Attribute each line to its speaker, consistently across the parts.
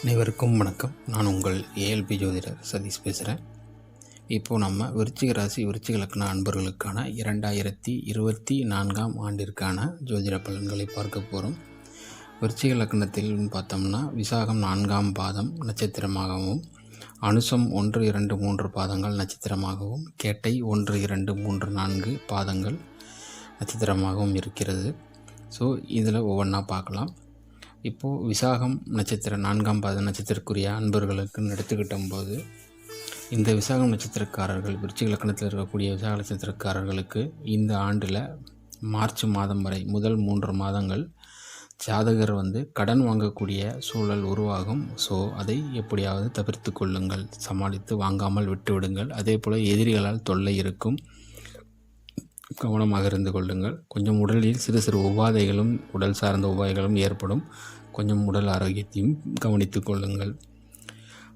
Speaker 1: அனைவருக்கும் வணக்கம். நான் உங்கள் ஏஎல்பி ஜோதிடர் சதீஷ் பேசுகிறேன் இப்போது நம்ம விருச்சிக ராசி விருச்சிக லக்ன அன்பர்களுக்கான இரண்டாயிரத்தி இருபத்தி நான்காம் ஆண்டிற்கான ஜோதிட பலன்களை பார்க்க போகிறோம் விருச்சிக லக்னத்தில் பார்த்தோம்னா விசாகம் நான்காம் பாதம் நட்சத்திரமாகவும் அனுசம் ஒன்று இரண்டு மூன்று பாதங்கள் நட்சத்திரமாகவும் கேட்டை ஒன்று இரண்டு மூன்று நான்கு பாதங்கள் நட்சத்திரமாகவும் இருக்கிறது. ஸோ இதில் ஒவ்வொன்றா பார்க்கலாம். இப்போது விசாகம் நட்சத்திரம் நான்காம் பாத நட்சத்திரக்குரிய அன்பர்களுக்குன்னு எடுத்துக்கிட்டும் போது இந்த விசாகம் நட்சத்திரக்காரர்கள் விருச்சிக லக்கணத்தில் இருக்கக்கூடிய விசாக நட்சத்திரக்காரர்களுக்கு இந்த ஆண்டில் மார்ச் மாதம் வரை முதல் மூன்று மாதங்கள் ஜாதகர் வந்து கடன் வாங்கக்கூடிய சூழல் உருவாகும். ஸோ அதை எப்படியாவது தவிர்த்து கொள்ளுங்கள். சமாளித்து வாங்காமல் விட்டுவிடுங்கள். அதே போல் எதிரிகளால் தொல்லை இருக்கும். கவனமாக இருந்து கொள்ளுங்கள். கொஞ்சம் உடலில் சிறு சிறு உபாதைகளும் உடல் சார்ந்த உபாதைகளும் ஏற்படும். கொஞ்சம் உடல் ஆரோக்கியத்தையும் கவனித்து கொள்ளுங்கள்.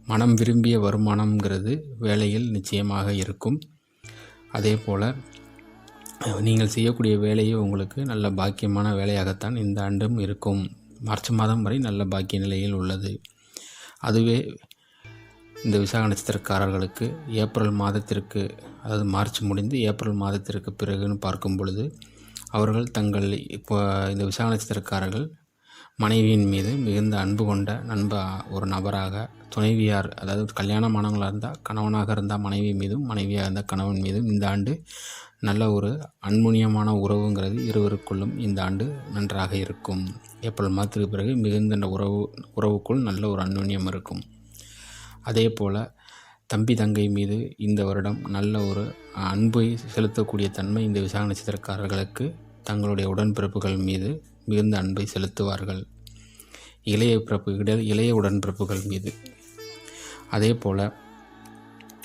Speaker 1: மனம் விரும்பிய வருமானம்ங்கிறது வேலையில் நிச்சயமாக இருக்கும். அதே போல் நீங்கள் செய்யக்கூடிய வேலையே உங்களுக்கு நல்ல பாக்கியமான வேலையாகத்தான் இந்த ஆண்டும் இருக்கும். மார்ச் மாதம் வரை நல்ல பாக்கிய நிலையில் உள்ளது. அதுவே இந்த விசாக நட்சத்திரக்காரர்களுக்கு ஏப்ரல் மாதத்திற்கு அதாவது மார்ச் முடிந்து ஏப்ரல் மாதத்திற்கு பிறகுன்னு பார்க்கும் பொழுது அவர்கள் தங்கள் இப்போ இந்த விசாக நட்சத்திரக்காரர்கள் மனைவியின் மீது மிகுந்த அன்பு கொண்ட நண்ப ஒரு நபராக துணைவியார் அதாவது கல்யாணமானவங்களாக இருந்தால் கணவனாக இருந்தால் மனைவி மீதும் மனைவியாக இருந்தால் கணவன் மீதும் இந்த ஆண்டு நல்ல ஒரு அன்முனியமான உறவுங்கிறது இருவருக்குள்ளும் இந்த ஆண்டு நன்றாக இருக்கும். ஏப்ரல் மாதத்துக்கு பிறகு மிகுந்த உறவு உறவுக்குள் நல்ல ஒரு அன்னுன்யம் இருக்கும். அதே போல் தம்பி தங்கை மீது இந்த வருடம் நல்ல ஒரு அன்பை செலுத்தக்கூடிய தன்மை இந்த விசாக நட்சத்திரக்காரர்களுக்கு தங்களுடைய உடன்பிறப்புகள் மீது மிகுந்த அன்பை செலுத்துவார்கள். இளைய பிறப்பு இளைய உடன்பிறப்புகள் மீது. அதே போல்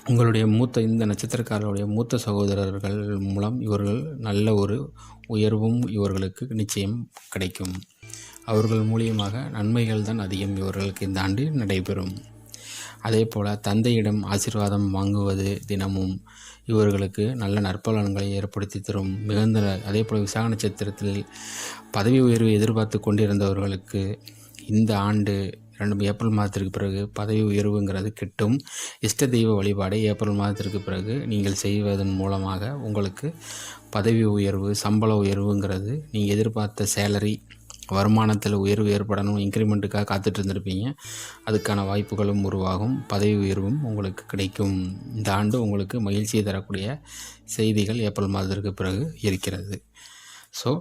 Speaker 1: உங்களுடைய மூத்த இந்த நட்சத்திரக்காரர்களுடைய மூத்த சகோதரர்கள் மூலம் இவர்கள் நல்ல ஒரு உயர்வும் இவர்களுக்கு நிச்சயம் கிடைக்கும். அவர்கள் மூலியமாக நன்மைகள் தான் அதிகம் இவர்களுக்கு இந்த ஆண்டு நடைபெறும். அதே போல் தந்தையிடம் ஆசீர்வாதம் வாங்குவது தினமும் இவர்களுக்கு நல்ல நற்பலன்களை ஏற்படுத்தி தரும் மிகுந்த அதே போல் விசாக நட்சத்திரத்தில் பதவி உயர்வு எதிர்பார்த்து கொண்டிருந்தவர்களுக்கு இந்த ஆண்டு ரெண்டு ஏப்ரல் மாதத்திற்கு பிறகு பதவி உயர்வுங்கிறது கிட்டும். இஷ்ட தெய்வ வழிபாடை ஏப்ரல் மாதத்திற்கு பிறகு நீங்கள் செய்வதன் மூலமாக உங்களுக்கு பதவி உயர்வு சம்பள உயர்வுங்கிறது நீங்கள் எதிர்பார்த்த சேலரி வருமானத்தில் உயர்வு ஏற்படணும் இன்க்ரிமெண்ட்டுக்காக காத்துட்டு இருந்திருப்பீங்க. அதுக்கான வாய்ப்புகளும் உருவாகும். பதவி உயர்வும் உங்களுக்கு கிடைக்கும். இந்த ஆண்டு உங்களுக்கு மகிழ்ச்சியை தரக்கூடிய செய்திகள் ஏப்ரல் மாதத்திற்கு பிறகு இருக்கிறது. ஸோ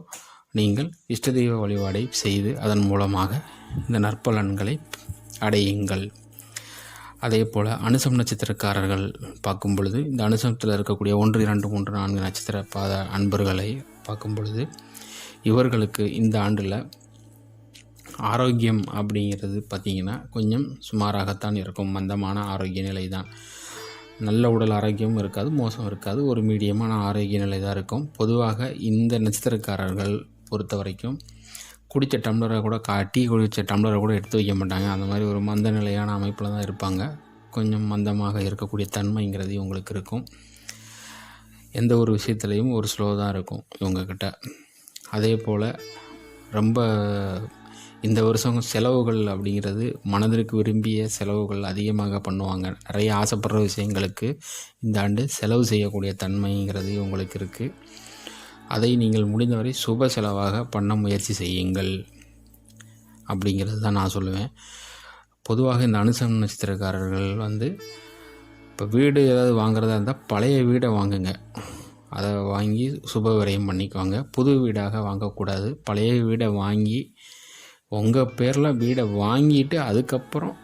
Speaker 1: நீங்கள் இஷ்ட தெய்வ வழிபாடை செய்து அதன் மூலமாக இந்த நற்பலன்களை அடையுங்கள். அதே போல் அனுசம் நட்சத்திரக்காரர்கள் பார்க்கும் பொழுது இந்த அனுசமத்தில் இருக்கக்கூடிய ஒன்று இரண்டு மூன்று நான்கு நட்சத்திர பாத அன்பர்களை பார்க்கும் பொழுது இவர்களுக்கு இந்த ஆண்டில் ஆரோக்கியம் அப்படிங்கிறது பார்த்திங்கன்னா கொஞ்சம் சுமாராகத்தான் இருக்கும். மந்தமான ஆரோக்கிய நிலை தான் நல்ல உடல் ஆரோக்கியமும் இருக்காது மோசம் இருக்காது. ஒரு மீடியமான ஆரோக்கிய நிலை தான் இருக்கும். பொதுவாக இந்த நட்சத்திரக்காரர்கள் பொறுத்த வரைக்கும் குடித்த டம்ளரை கூட கா டீ குடித்த டம்ளரை கூட எடுத்து வைக்க மாட்டாங்க. அந்த மாதிரி ஒரு மந்த நிலையான அமைப்பில் தான் இருப்பாங்க. கொஞ்சம் மந்தமாக இருக்கக்கூடிய தன்மைங்கிறது இவங்களுக்கு இருக்கும். எந்த ஒரு விஷயத்துலையும் ஒரு ஸ்லோ தான் இருக்கும் இவங்கக்கிட்ட அதே போல் ரொம்ப இந்த வருஷம் செலவுகள் அப்படிங்கிறது மனதிற்கு விரும்பிய செலவுகள் அதிகமாக பண்ணுவாங்க. நிறைய ஆசைப்படுற விஷயங்களுக்கு இந்த ஆண்டு செலவு செய்யக்கூடிய தன்மைங்கிறது உங்களுக்கு இருக்குது அதை நீங்கள் முடிந்தவரை சுப செலவாக பண்ண முயற்சி செய்யுங்கள் அப்படிங்கிறது தான் நான் சொல்லுவேன். பொதுவாக இந்த அனுசம் நட்சத்திரக்காரர்கள் வந்து இப்போ வீடு ஏதாவது வாங்குறதா இருந்தால் பழைய வீடை வாங்குங்க. அதை வாங்கி சுப விரயம் பண்ணிக்குவாங்க. புது வீடாக வாங்கக்கூடாது. பழைய வீடை வாங்கி உங்கள் பேரில் வீடை வாங்கிட்டு அதுக்கப்புறம்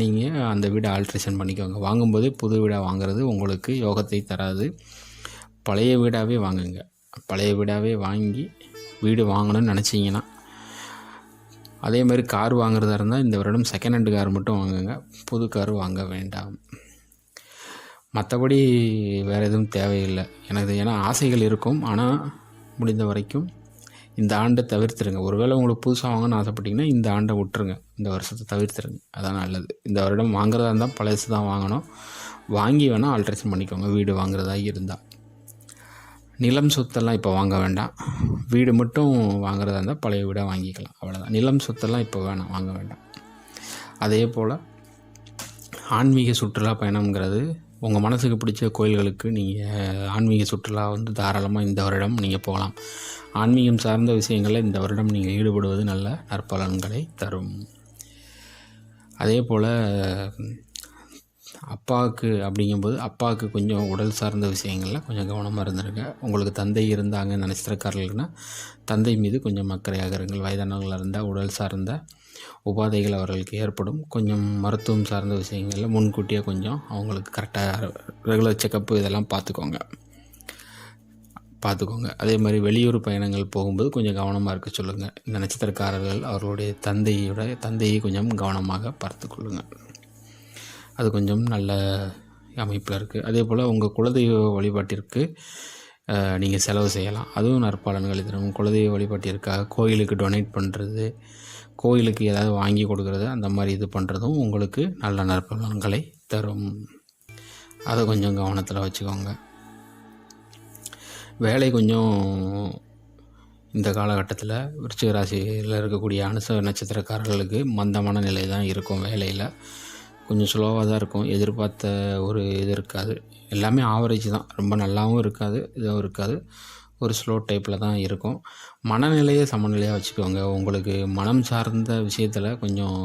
Speaker 1: நீங்கள் அந்த வீடை ஆல்ட்ரேஷன் பண்ணிக்கோங்க வாங்கும்போதே புது வீடாக வாங்குறது உங்களுக்கு யோகத்தை தராது. பழைய வீடாகவே வாங்குங்க. பழைய வீடாகவே வாங்கி வீடு வாங்கணும்னு நினச்சிங்கன்னா அதே மாதிரி கார் வாங்குறதா இருந்தால் இந்த வருடம் செகண்ட் ஹேண்டு கார் மட்டும் வாங்குங்க. புது கார் வாங்க வேண்டாம். மற்றபடி வேறு எதுவும் தேவையில்லை. எனக்கு ஏன்னா ஆசைகள் இருக்கும். ஆனால் முடிந்த வரைக்கும் இந்த ஆண்டை தவிர்த்துருங்க. ஒருவேளை உங்களுக்கு புதுசாக வாங்கணும்னு ஆசைப்பட்டீங்கன்னா இந்த ஆண்டை விட்டுருங்க. இந்த வருஷத்தை தவிர்த்துருங்க. அதான் நல்லது. இந்த வருடம் வாங்குறதா இருந்தால் பழசு தான் வாங்கணும். வாங்கி வேணால் ஆல்ட்ரேஷன் பண்ணிக்கோங்க. வீடு வாங்குறதா இருந்தால் நிலம் சொத்தெல்லாம் இப்போ வாங்க வேண்டாம். வீடு மட்டும் வாங்குறதா இருந்தால் பழைய வீடாக வாங்கிக்கலாம். அவ்வளோதான் நிலம் சொத்தெல்லாம் இப்போ வேணாம். வாங்க வேண்டாம். அதே போல் ஆன்மீக சுற்றுலா பயணம்ங்கிறது உங்கள் மனசுக்கு பிடிச்ச கோயில்களுக்கு நீங்கள் ஆன்மீக சுற்றுலா வந்து தாராளமாக இந்த வருடம் நீங்கள் போகலாம். ஆன்மீகம் சார்ந்த விஷயங்களில் இந்த வருடம் நீங்கள் ஈடுபடுவது நல்ல நற்பலன்களை தரும். அதே போல் அப்பாவுக்கு அப்படிங்கும்போது அப்பாவுக்கு கொஞ்சம் உடல் சார்ந்த விஷயங்களில் கொஞ்சம் கவனமாக இருந்திருங்க. உங்களுக்கு தந்தை இருந்தாங்க நட்சத்திரக்காரர்களுக்குன்னா தந்தை மீது கொஞ்சம் அக்கறையாக இருங்கள். வயதானவங்களாக இருந்தால் உடல் சார்ந்த உபாதைகள் அவர்களுக்கு ஏற்படும். கொஞ்சம் மருத்துவம் சார்ந்த விஷயங்களில் முன்கூட்டியே கொஞ்சம் அவங்களுக்கு கரெக்டாக ரெகுலர் செக்கப்பு இதெல்லாம் பார்த்துக்கோங்க. பார்த்துக்கோங்க. அதே மாதிரி வெளியூர் பயணங்கள் போகும்போது கொஞ்சம் கவனமாக இருக்க சொல்லுங்கள் இந்த நட்சத்திரக்காரர்கள் அவர்களுடைய தந்தையோட தந்தையை கொஞ்சம் கவனமாக பார்த்து கொள்ளுங்கள் அது கொஞ்சம் நல்ல அமைப்பில் இருக்குது. அதே போல் உங்கள் குலதெய்வ வழிபாட்டிற்கு நீங்கள் செலவு செய்யலாம். அதுவும் நற்பலன்களை. தரும் குலதெய்வ வழிபாட்டிற்காக கோயிலுக்கு டொனேட் பண்ணுறது கோயிலுக்கு ஏதாவது வாங்கி கொடுக்குறது அந்த மாதிரி இது பண்ணுறதும் உங்களுக்கு நல்ல நற்பலன்களை தரும். அதை கொஞ்சம் கவனத்தில் வச்சுக்கோங்க. வேலை கொஞ்சம் இந்த காலகட்டத்தில் விருச்சிக ராசியில் இருக்கக்கூடிய அனுச நட்சத்திரக்காரர்களுக்கு மந்தமான நிலை தான் இருக்கும் வேலையில். கொஞ்சம் ஸ்லோவாக தான் இருக்கும். எதிர்பார்த்த ஒரு இது இருக்காது. எல்லாமே ஆவரேஜ் தான். ரொம்ப நல்லாவும் இருக்காது இதுவும் இருக்காது. ஒரு ஸ்லோ டைப்பில் தான் இருக்கும். மனநிலையை சமநிலையாக வச்சுக்கோங்க. உங்களுக்கு மனம் சார்ந்த விஷயத்தில் கொஞ்சம்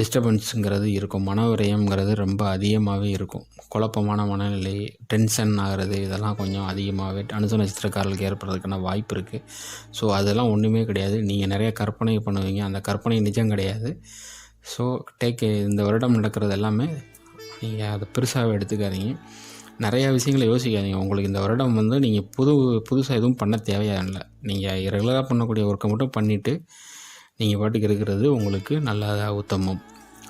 Speaker 1: டிஸ்டர்பன்ஸுங்கிறது இருக்கும். மன விரயம்ங்கிறது ரொம்ப அதிகமாகவே இருக்கும். குழப்பமான மனநிலை டென்ஷன் ஆகிறது இதெல்லாம் கொஞ்சம் அதிகமாகவே அனுசு நட்சத்திரக்காரர்களுக்கு ஏற்படுறதுக்கான வாய்ப்பு இருக்குது ஸோ அதெல்லாம் ஒன்றுமே கிடையாது. நீங்கள் நிறைய கற்பனை பண்ணுவீங்க. அந்த கற்பனை நிஜம் கிடையாது. ஸோ டேக் இந்த வருடம் நடக்கிறது எல்லாமே நீங்கள் அதை பெருசாக எடுத்துக்காதீங்க. நிறையா விஷயங்களை யோசிக்காதீங்க. உங்களுக்கு இந்த வருடம் வந்து நீங்கள் புது புதுசாக எதுவும் பண்ண தேவையா இல்லை நீங்கள் ரெகுலராக பண்ணக்கூடிய ஒர்க்கை மட்டும் பண்ணிவிட்டு நீங்கள் பாட்டுக்கு இருக்கிறது உங்களுக்கு நல்லதாக உத்தமம்.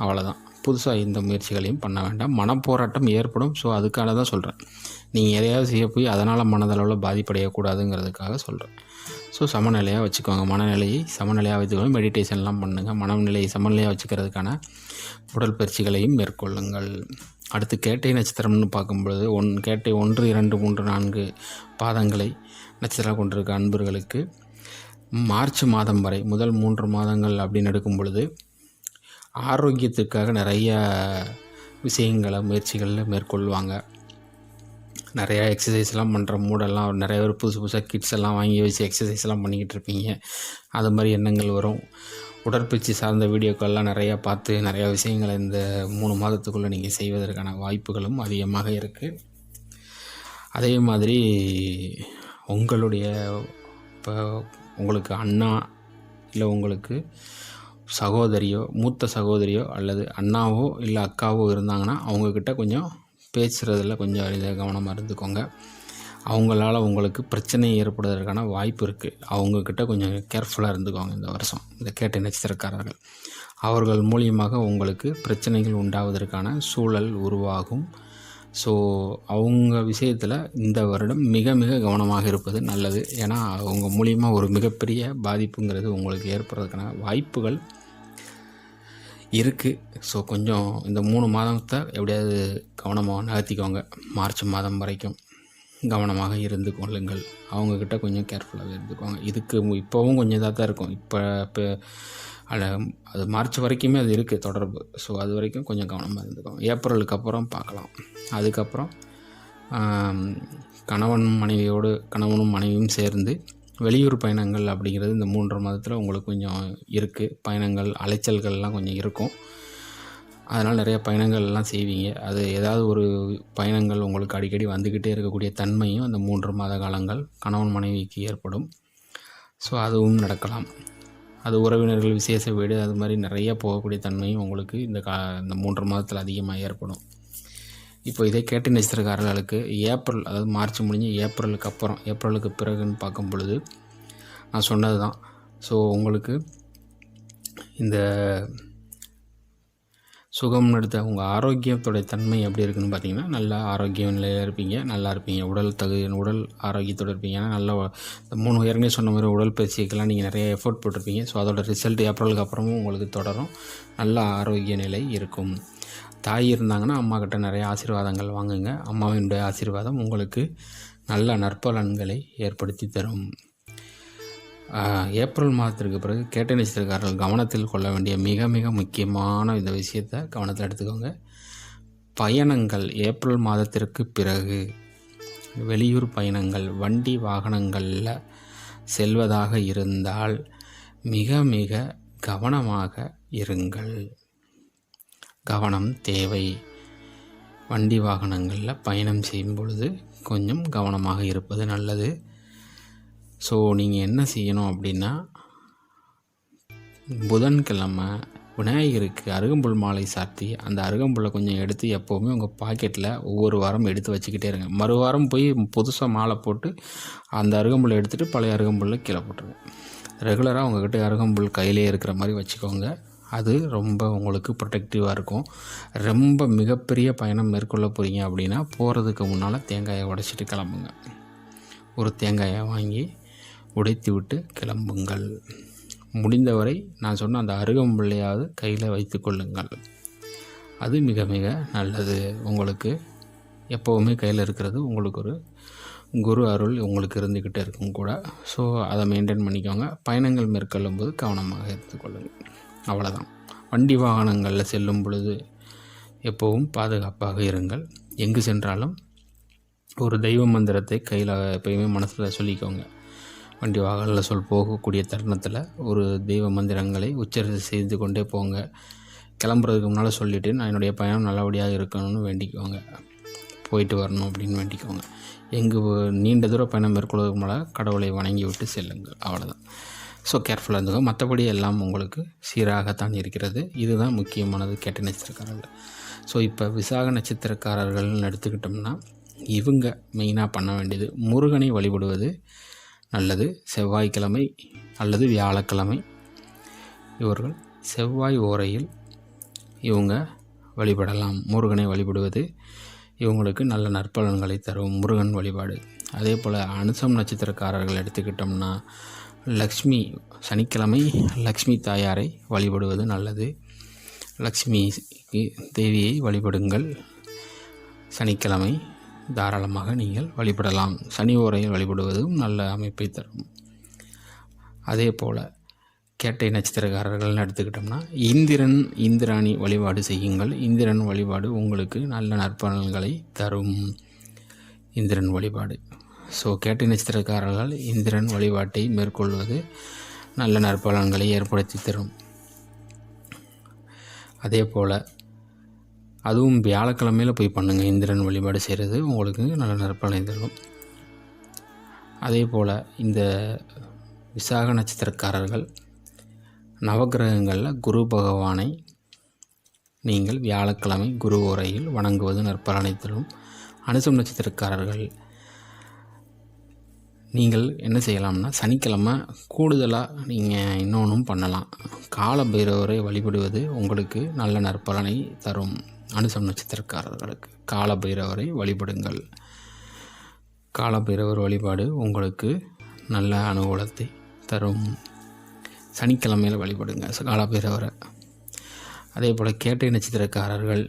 Speaker 1: அவ்வளோதான் புதுசாக எந்த முயற்சிகளையும் பண்ண வேண்டாம். மனப்போராட்டம் ஏற்படும். ஸோ அதுக்காக தான் சொல்கிறேன் நீங்கள் எதையாவது செய்ய போய் அதனால் மனதளவில் பாதிப்படையக்கூடாதுங்கிறதுக்காக சொல்கிறேன் ஸோ சமநிலையாக வச்சுக்கோங்க. மனநிலையை சமநிலையாக வச்சுக்கோங்க மெடிடேஷன்லாம் பண்ணுங்கள் மனநிலையை சமநிலையாக வச்சுக்கிறதுக்கான உடல் பயிற்சிகளையும் மேற்கொள்ளுங்கள். அடுத்து கேட்டை நட்சத்திரம்னு பார்க்கும்பொழுது ஒன் கேட்டை ஒன்று இரண்டு மூன்று நான்கு பாதங்களை நட்சத்திரம் கொண்டிருக்க அன்பர்களுக்கு மார்ச் மாதம் வரை முதல் மூன்று மாதங்கள் அப்படின்னு எடுக்கும் பொழுது ஆரோக்கியத்திற்காக நிறைய விஷயங்களை முயற்சிகளில் மேற்கொள்வாங்க. நிறையா எக்ஸசைஸ்லாம் பண்ணுற மூடெல்லாம் நிறைய பேர் புதுசு புதுசாக கிட்ஸ் எல்லாம் வாங்கி வச்சு எக்ஸசைஸ்லாம் பண்ணிக்கிட்டு இருப்பீங்க. அது மாதிரி எண்ணங்கள் வரும். உடற்பயிற்சி சார்ந்த வீடியோக்கள்லாம் நிறையா பார்த்து நிறையா விஷயங்களை இந்த மூணு மாதத்துக்குள்ளே நீங்கள் செய்வதற்கான வாய்ப்புகளும் அதிகமாக இருக்குது அதே மாதிரி உங்களுடைய இப்போ உங்களுக்கு அண்ணா இல்லை உங்களுக்கு சகோதரியோ மூத்த சகோதரியோ அல்லது அண்ணாவோ இல்லை அக்காவோ இருந்தாங்கன்னா அவங்கக்கிட்ட கொஞ்சம் பேசுகிறதுல கொஞ்சம் இதை கவனமாக இருந்துக்கோங்க. அவங்களால உங்களுக்கு பிரச்சனை ஏற்படுவதற்கான வாய்ப்பு இருக்குது அவங்கக்கிட்ட கொஞ்சம் கேர்ஃபுல்லாக இருந்துக்கோங்க இந்த வருஷம். இந்த கேட்ட நட்சத்திரக்காரர்கள் அவர்கள் மூலியமாக உங்களுக்கு பிரச்சனைகள் உண்டாவதற்கான சூழல் உருவாகும். ஸோ அவங்க விஷயத்தில் இந்த வருடம் மிக மிக கவனமாக இருப்பது நல்லது. ஏன்னா அவங்க மூலியமாக ஒரு மிகப்பெரிய பாதிப்புங்கிறது உங்களுக்கு ஏற்படுறதுக்கான வாய்ப்புகள் இருக்குது ஸோ கொஞ்சம் இந்த மூணு மாதத்தை எப்படியாவது கவனமாக நகர்த்திக்கோங்க. மார்ச் மாதம் வரைக்கும் கவனமாக இருந்து கொள்ளுங்கள். அவங்கக்கிட்ட கொஞ்சம் கேர்ஃபுல்லாக இருந்துக்கோங்க. இதுக்கு இப்போவும் கொஞ்சம் இதாக தான் இருக்கும். இப்போ இப்போ அதில் அது மார்ச் வரைக்குமே அது இருக்குது தொடர்பு. ஸோ அது வரைக்கும் கொஞ்சம் கவனமாக இருந்துக்கும் ஏப்ரலுக்கு அப்புறம் பார்க்கலாம். அதுக்கப்புறம் கணவன் மனைவியோடு கணவனும் மனைவியும் சேர்ந்து வெளியூர் பயணங்கள் அப்படிங்கிறது இந்த மூன்று மாதத்தில் உங்களுக்கு கொஞ்சம் இருக்குது பயணங்கள் அலைச்சல்கள்லாம் கொஞ்சம் இருக்கும். அதனால் நிறைய பயணங்கள்லாம் செய்வீங்க. அது ஏதாவது ஒரு பயணங்கள் உங்களுக்கு அடிக்கடி வந்துக்கிட்டே இருக்கக்கூடிய தன்மையும் அந்த மூன்று மாத காலங்கள் கணவன் மனைவிக்கு ஏற்படும். ஸோ அதுவும் நடக்கலாம். அது உறவினர்கள் விசேஷ வீடு அது மாதிரி நிறைய போகக்கூடிய தன்மையும் உங்களுக்கு இந்த கா இந்த மூன்று மாதத்தில் அதிகமாக ஏற்படும். இப்போ இதை கேட்டு நட்சத்திரக்காரர்களுக்கு ஏப்ரல் அதாவது மார்ச் முடிஞ்சு ஏப்ரலுக்கு அப்புறம் ஏப்ரலுக்கு பிறகுன்னு பார்க்கும் பொழுது நான் சொன்னது தான் ஸோ உங்களுக்கு இந்த சுகம் எடுத்த உங்கள் ஆரோக்கியத்தோடைய தன்மை எப்படி இருக்குன்னு பார்த்தீங்கன்னா நல்லா ஆரோக்கிய நிலையில் இருப்பீங்க நல்லா இருப்பீங்க. உடல் தகு உடல் ஆரோக்கியத்தோடு இருப்பீங்க. ஏன்னா நல்லா மூணு ஏற்கனவே சொன்ன மாதிரி உடல் பயிற்சிக்கெல்லாம் நீங்கள் நிறைய எஃபோர்ட் போட்டிருப்பீங்க. ஸோ அதோட ரிசல்ட் ஏப்ரலுக்கு அப்புறமும் உங்களுக்கு தொடரும். நல்ல ஆரோக்கிய நிலை இருக்கும். தாய் இருந்தாங்கன்னா அம்மா கிட்ட நிறைய ஆசீர்வாதங்கள் வாங்குங்க. அம்மாவினுடைய ஆசீர்வாதம் உங்களுக்கு நல்ல நற்பலன்களை ஏற்படுத்தி தரும். ஏப்ரல் மாதத்திற்கு பிறகு கேட்ட நட்சத்திரக்காரர்கள் கவனத்தில் கொள்ள வேண்டிய மிக மிக முக்கியமான இந்த விஷயத்தை கவனத்தில் எடுத்துக்கோங்க. பயணங்கள் ஏப்ரல் மாதத்திற்கு பிறகு வெளியூர் பயணங்கள் வண்டி வாகனங்களில் செல்வதாக இருந்தால் மிக மிக கவனமாக இருங்கள். கவனம் தேவை. வண்டி வாகனங்களில் பயணம் செய்யும் பொழுது கொஞ்சம் கவனமாக இருப்பது நல்லது. ஸோ நீங்கள் என்ன செய்யணும் அப்படின்னா புதன்கிழமை விநாயகருக்கு அருகம்புல் மாலை சாத்தி அந்த அருகம்புல்லை கொஞ்சம் எடுத்து எப்போவுமே உங்கள் பாக்கெட்டில் ஒவ்வொரு வாரம் எடுத்து வச்சுக்கிட்டே இருங்க. மறு வாரம் போய் புதுசாக மாலை போட்டு அந்த அருகம்புல்லை எடுத்துகிட்டு பழைய அருகம்புல்லை கீழே போட்டுருங்க. ரெகுலராக உங்கள்கிட்ட அருகம்புல் கையிலே இருக்கிற மாதிரி வச்சுக்கோங்க. அது ரொம்ப உங்களுக்கு ப்ரொடெக்டிவாக இருக்கும். ரொம்ப மிகப்பெரிய பயணம் மேற்கொள்ள போகிறீங்க அப்படின்னா போகிறதுக்கு முன்னால் தேங்காயை உடைச்சிட்டு கிளம்புங்க. ஒரு தேங்காயை வாங்கி உடைத்துவிட்டு கிளம்புங்கள். முடிந்தவரை நான் சொன்ன அந்த அருகம்புள்ளையாவது கையில் வைத்து கொள்ளுங்கள். அது மிக மிக நல்லது. உங்களுக்கு எப்போவுமே கையில் இருக்கிறது உங்களுக்கு ஒரு குரு அருள் உங்களுக்கு இருந்துக்கிட்டே இருக்கும் கூட. ஸோ அதை மெயின்டைன் பண்ணிக்கோங்க. பயணங்கள் மேற்கொள்ளும் போது கவனமாக எடுத்துக்கொள்ளுங்கள் அவ்வளோதான் வண்டி வாகனங்களில் செல்லும் பொழுது எப்போவும் பாதுகாப்பாக இருங்கள். எங்கு சென்றாலும் ஒரு தெய்வ மந்திரத்தை கையில் எப்பயுமே மனசில் சொல்லிக்கோங்க. வண்டி வாகனில் சொல் போகக்கூடிய தருணத்தில் ஒரு தெய்வ மந்திரங்களை உச்சரித்து செய்து கொண்டே போங்க. கிளம்புறதுக்கு முன்னால் சொல்லிவிட்டு நான் என்னுடைய பயணம் நல்லபடியாக இருக்கணும்னு வேண்டிக்கோங்க. போயிட்டு வரணும் அப்படின்னு வேண்டிக்கோங்க. எங்கு நீண்ட தூர பயணம் மேற்கொள்வதற்கு முன்னால் கடவுளை வணங்கி விட்டு செல்லுங்கள். அவ்வளோதான் ஸோ கேர்ஃபுல்லாக இருந்துக்கோ. மற்றபடி எல்லாம் உங்களுக்கு சீராகத்தான் இருக்கிறது. இதுதான் முக்கியமானது. கேட்ட நட்சத்திரக்காரர்கள். ஸோ இப்போ விசாக நட்சத்திரக்காரர்கள்னு எடுத்துக்கிட்டோம்னா இவங்க மெயினாக பண்ண வேண்டியது முருகனை வழிபடுவது நல்லது செவ்வாய்க்கிழமை அல்லது வியாழக்கிழமை இவர்கள் செவ்வாய் ஓரையில் இவங்க வழிபடலாம். முருகனை வழிபடுவது இவங்களுக்கு நல்ல நற்பலன்களை தரும். முருகன் வழிபாடு. அதே போல் அனுசம் நட்சத்திரக்காரர்கள் எடுத்துக்கிட்டோம்னா லக்ஷ்மி சனிக்கிழமை லக்ஷ்மி தாயாரை வழிபடுவது நல்லது. லக்ஷ்மி தேவியை வழிபடுங்கள். சனிக்கிழமை தாராளமாக நீங்கள் வழிபடலாம். சனி ஓரையில் வழிபடுவதும் நல்ல அமைப்பை தரும். அதே போல் கேட்டை நட்சத்திரக்காரர்கள்னு எடுத்துக்கிட்டோம்னா இந்திரன் இந்திராணி வழிபாடு செய்யுங்கள். இந்திரன் வழிபாடு உங்களுக்கு நல்ல நற்பலன்களை தரும். இந்திரன் வழிபாடு. ஸோ கேட்டை நட்சத்திரக்காரர்கள் இந்திரன் வழிபாட்டை மேற்கொள்வது நல்ல நற்பலன்களை ஏற்படுத்தி தரும். அதே போல் அதுவும் வியாழக்கிழமையில் போய் பண்ணுங்கள் இந்திரன் வழிபாடு செய்கிறது உங்களுக்கு நல்ல நற்பலனை தரும் அதே போல் இந்த விசாக நட்சத்திரக்காரர்கள் நவக்கிரகங்களில் குரு பகவானை நீங்கள் வியாழக்கிழமை குரு உரையில் வணங்குவது நற்பலனை தரும் அனுசம் நட்சத்திரக்காரர்கள் நீங்கள் என்ன செய்யலாம்னா சனிக்கிழமை கூடுதலாக நீங்கள் இன்னொன்றும் பண்ணலாம். கால பைரவரை வழிபடுவது உங்களுக்கு நல்ல நற்பலனை தரும். அனுசம் நட்சத்திரக்காரர்களுக்கு கால பைரவரை வழிபடுங்கள். கால பைரவர் வழிபாடு உங்களுக்கு நல்ல அனுகூலத்தை தரும். சனிக்கிழமையில் வழிபடுங்க கால பைரவரை அதே போல் கேட்டை நட்சத்திரக்காரர்கள்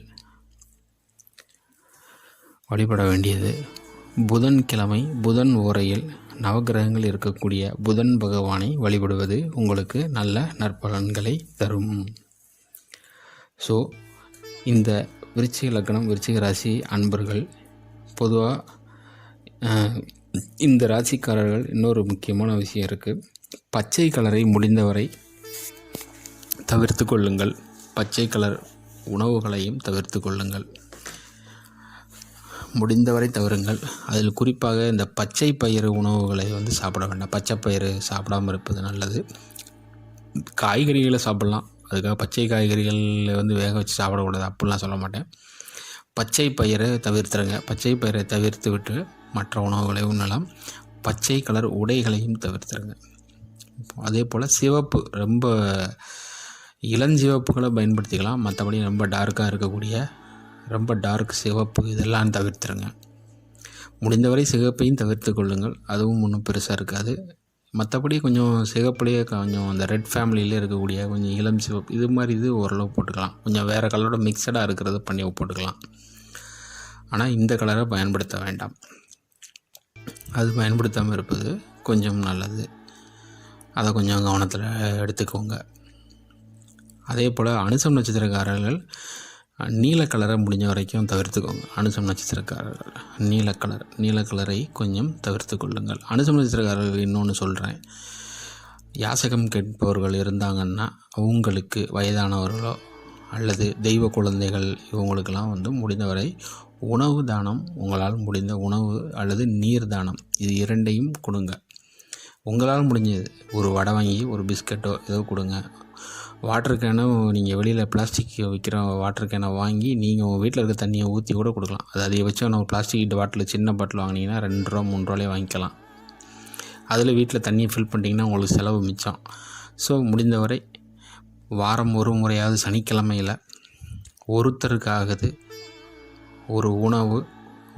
Speaker 1: வழிபட வேண்டியது. புதன்கிழமை புதன் உரையில் நவக்கிரகங்கள் இருக்கக்கூடிய புதன் பகவானை வழிபடுவது உங்களுக்கு நல்ல நற்பலன்களை தரும். ஸோ இந்த விருச்சிக லக்னம் விருச்சிக ராசி அன்பர்கள் பொதுவாக இந்த ராசிக்காரர்கள் இன்னொரு முக்கியமான விஷயம் இருக்குது பச்சை கலரை முடிந்தவரை தவிர்த்து கொள்ளுங்கள். பச்சை கலர் உணவுகளையும் தவிர்த்து கொள்ளுங்கள். முடிந்தவரை தவிருங்கள் அதில் குறிப்பாக இந்த பச்சை பயிறு உணவுகளை வந்து சாப்பிட வேண்டாம். பச்சை பயிறு சாப்பிடாமல் இருப்பது நல்லது. காய்கறிகளை சாப்பிட்லாம். அதுக்காக பச்சை காய்கறிகள் வந்து வேக வச்சு சாப்பிடக்கூடாது அப்படிலாம் சொல்ல மாட்டேன். பச்சை பயிரை தவிர்த்துருங்க. பச்சை பயிரை தவிர்த்து விட்டு மற்ற உணவுகளை உண்ணலாம். பச்சை கலர் உடைகளையும் தவிர்த்துருங்க. அதே போல் சிவப்பு ரொம்ப இளஞ்சிவப்புகளை பயன்படுத்திக்கலாம். மற்றபடி ரொம்ப டார்க்காக இருக்கக்கூடிய ரொம்ப டார்க் சிவப்பு இதெல்லாம் தவிர்த்துருங்க. முடிந்தவரை சிகப்பையும் தவிர்த்து கொள்ளுங்கள். அதுவும் ஒன்றும் பெருசாக இருக்காது. மற்றபடி கொஞ்சம் சிகப்புலேயே கொஞ்சம் அந்த ரெட் ஃபேமிலியிலே இருக்கக்கூடிய கொஞ்சம் இளம் சிவப்பு இது மாதிரி இது ஓரளவு போட்டுக்கலாம். கொஞ்சம் வேறு கலரோட மிக்சடாக இருக்கிறத பண்ணி போட்டுக்கலாம். ஆனால் இந்த கலரை பயன்படுத்த வேண்டாம். அது பயன்படுத்தாமல் இருப்பது கொஞ்சம் நல்லது. அதை கொஞ்சம் கவனத்தில் எடுத்துக்கோங்க. அதே போல் அனுசம் நட்சத்திரக்காரர்கள் நீல கலரை முடிஞ்ச வரைக்கும் தவிர்த்துக்கோங்க. அனுசம் நட்சத்திரக்காரர்கள். நீல கலர். நீல கலரை கொஞ்சம் தவிர்த்து கொள்ளுங்கள். அனுசம் நட்சத்திரக்காரர்கள் இன்னொன்று சொல்கிறேன் யாசகம் கேட்பவர்கள் இருந்தாங்கன்னா அவங்களுக்கு வயதானவர்களோ அல்லது தெய்வ குழந்தைகள் இவங்களுக்கெல்லாம் வந்து முடிந்தவரை உணவு தானம் உங்களால் முடிந்த உணவு அல்லது நீர் தானம் இது இரண்டையும் கொடுங்க. உங்களால் முடிஞ்சது. ஒரு வடை வாங்கி ஒரு பிஸ்கட்டோ ஏதோ கொடுங்க. வாட்டர் கேனை நீங்கள் வெளியில் பிளாஸ்டிக் விற்கிற வாட்டர் கேனை வாங்கி நீங்கள் உங்கள் வீட்டில் இருக்க தண்ணியை ஊற்றி கூட கொடுக்கலாம். அது அதிகபட்சம் நம்ம பிளாஸ்டிக் பாட்டில் சின்ன பாட்டில் வாங்கினீங்கன்னா ரெண்டு ரூபா மூணு ரூபாலே வாங்கிக்கலாம். அதில் வீட்டில் தண்ணியை ஃபில் பண்ணிட்டீங்கன்னா உங்களுக்கு செலவு மிச்சம். ஸோ முடிந்தவரை வாரம் ஒரு முறையாவது சனிக்கிழமையில் ஒருத்தருக்காகது ஒரு உணவு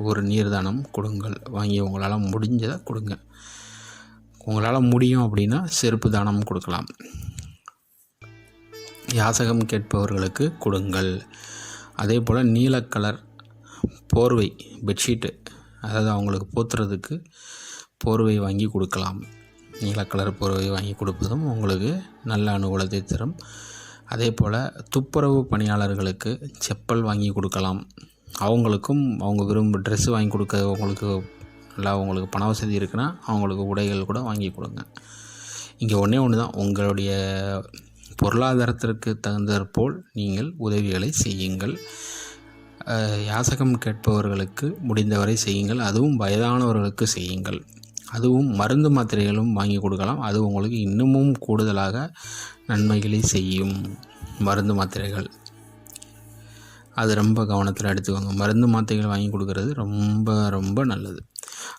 Speaker 1: ஒரு நீர்தானம் கொடுங்கள். வாங்கி உங்களால் முடிஞ்சதை கொடுங்க. உங்களால் முடியும் அப்படின்னா செருப்பு தானம் கொடுக்கலாம். யாசகம் கேட்பவர்களுக்கு கொடுங்கள். அதே போல் நீல கலர் போர்வை பெட்ஷீட்டு அதாவது அவங்களுக்கு போத்துறதுக்கு போர்வை வாங்கி கொடுக்கலாம். நீல கலர் போர்வை வாங்கி கொடுப்பதும் உங்களுக்கு நல்ல அனுகூலத்தை தரும். அதே போல் துப்புரவு பணியாளர்களுக்கு செப்பல் வாங்கி கொடுக்கலாம். அவங்களுக்கும் அவங்க விரும்ப ட்ரெஸ்ஸு வாங்கி கொடுக்க அவங்களுக்கு நல்லா அவங்களுக்கு பண வசதி இருக்குன்னா அவங்களுக்கு உடைகள் கூட வாங்கி கொடுங்க. இங்கே ஒன்றே ஒன்று தான் உங்களுடைய பொருளாதாரத்திற்கு தகுந்தாற்போல் நீங்கள் உதவிகளை செய்யுங்கள். யாசகம் கேட்பவர்களுக்கு முடிந்தவரை செய்யுங்கள். அதுவும் வயதானவர்களுக்கு செய்யுங்கள். அதுவும் மருந்து மாத்திரைகளும் வாங்கி கொடுக்கலாம். அது உங்களுக்கு இன்னமும் கூடுதலாக நன்மைகளை செய்யும் மருந்து மாத்திரைகள். அது ரொம்ப கவனத்தில் எடுத்துக்கோங்க. மருந்து மாத்திரைகள் வாங்கி கொடுக்கறது ரொம்ப ரொம்ப நல்லது.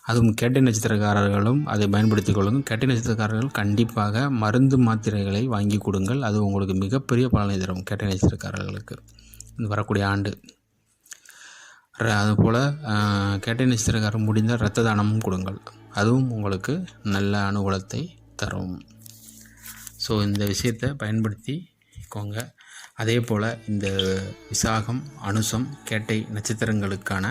Speaker 1: அதுவும் கேட்டை நட்சத்திரக்காரர்களும் அதை பயன்படுத்தி கொள்ளுங்கள். கேட்டை நட்சத்திரக்காரர்கள் கண்டிப்பாக மருந்து மாத்திரைகளை வாங்கி கொடுங்கள். அது உங்களுக்கு மிகப்பெரிய பலனை தரும் கேட்டை நட்சத்திரக்காரர்களுக்கு. வரக்கூடிய ஆண்டு. அதுபோல் கேட்டை நட்சத்திரக்காரர் முடிந்தால் இரத்த தானமும் கொடுங்கள். அதுவும் உங்களுக்கு நல்ல அனுகூலத்தை தரும். ஸோ இந்த விஷயத்தை பயன்படுத்திக்கோங்க அதே போல் இந்த விசாகம் அனுசம் கேட்டை நட்சத்திரங்களுக்கான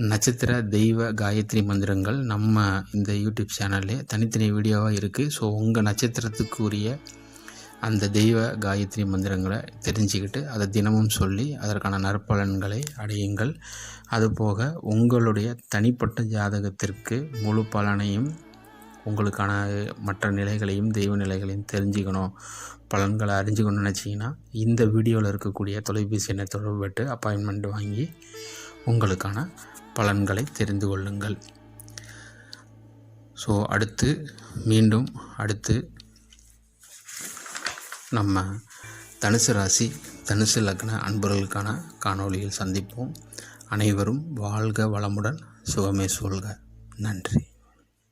Speaker 1: நட்சத்திர தெய்வ காயத்ரி மந்திரங்கள் நம்ம இந்த யூடியூப் சேனல்லே தனித்தனி வீடியோவாக இருக்குது ஸோ உங்கள் நட்சத்திரத்துக்கு உரிய அந்த தெய்வ காயத்ரி மந்திரங்களை தெரிஞ்சுக்கிட்டு அதை தினமும் சொல்லி அதற்கான நற்பலன்களை அடையுங்கள். அதுபோக உங்களுடைய தனிப்பட்ட ஜாதகத்திற்கு முழு பலனையும் உங்களுக்கான மற்ற நிலைகளையும் தெய்வ நிலைகளையும் தெரிஞ்சுக்கணும். பலன்களை அறிஞ்சுக்கணும்னு நினச்சிங்கன்னா இந்த வீடியோவில் இருக்கக்கூடிய தொலைபேசி எண்ணை தொடர்பு அப்பாயின்மெண்ட் வாங்கி உங்களுக்கான பலன்களை தெரிந்து கொள்ளுங்கள். ஸோ அடுத்து மீண்டும் அடுத்து நம்ம தனுசு ராசி தனுசு லக்ன அன்பர்களுக்கான காணொளியில் சந்திப்போம். அனைவரும் வாழ்க வளமுடன் சுகமே சொல்க. நன்றி.